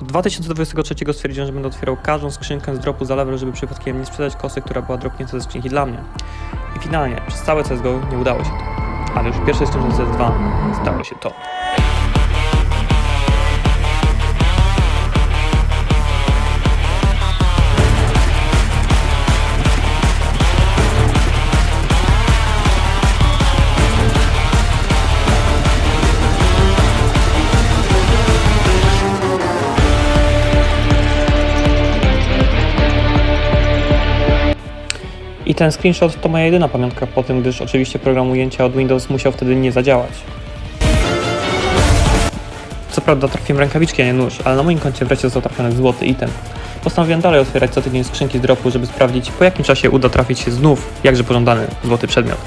Od 2023 stwierdziłem, że będę otwierał każdą skrzynkę z dropu za level, żeby przypadkiem nie sprzedać kosy, która była dropnięta ze skrzynki dla mnie. I finalnie, przez całe CSGO nie udało się to. Ale już w pierwszej skrzynce CS2 stało się to. Ten screenshot to moja jedyna pamiątka po tym, gdyż oczywiście program ujęcia od Windows musiał wtedy nie zadziałać. Co prawda trafiłem rękawiczki, a nie nóż, ale na moim koncie wreszcie został trafiony złoty item. Postanowiłem dalej otwierać co tydzień skrzynki z dropu, żeby sprawdzić po jakim czasie uda trafić się znów jakże pożądany złoty przedmiot.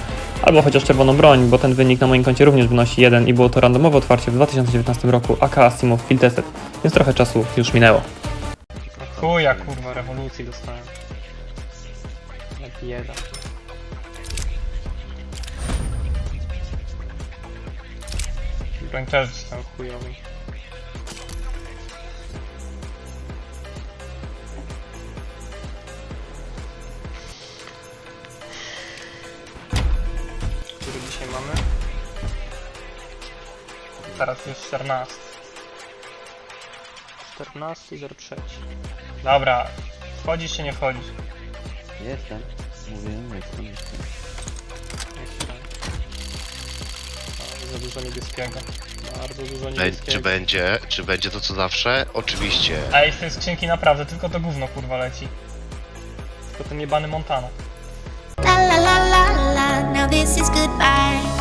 Albo chociaż czerwoną broń, bo ten wynik na moim koncie również wynosi 1 i było to randomowe otwarcie w 2019 roku aka Asimo Field więc trochę czasu już minęło. Chuja kurwa, rewolucji dostałem. Bieda. Broń też dostałem chujowy. Który dzisiaj mamy? Teraz jest 14. 14 03. Dobra, wchodzisz czy nie wchodzisz? Jestem. Mówiłem, jestem, jestem. Jeszcze. O, za dużo niebieskiego. Bardzo dużo Bę- niebieskiego. Czy będzie, czy będzie to co zawsze? Oczywiście. Ej, z tej skrzynki naprawdę tylko to gówno kurwa leci. Tylko ten jebany Montana. La la la la la, now this is goodbye.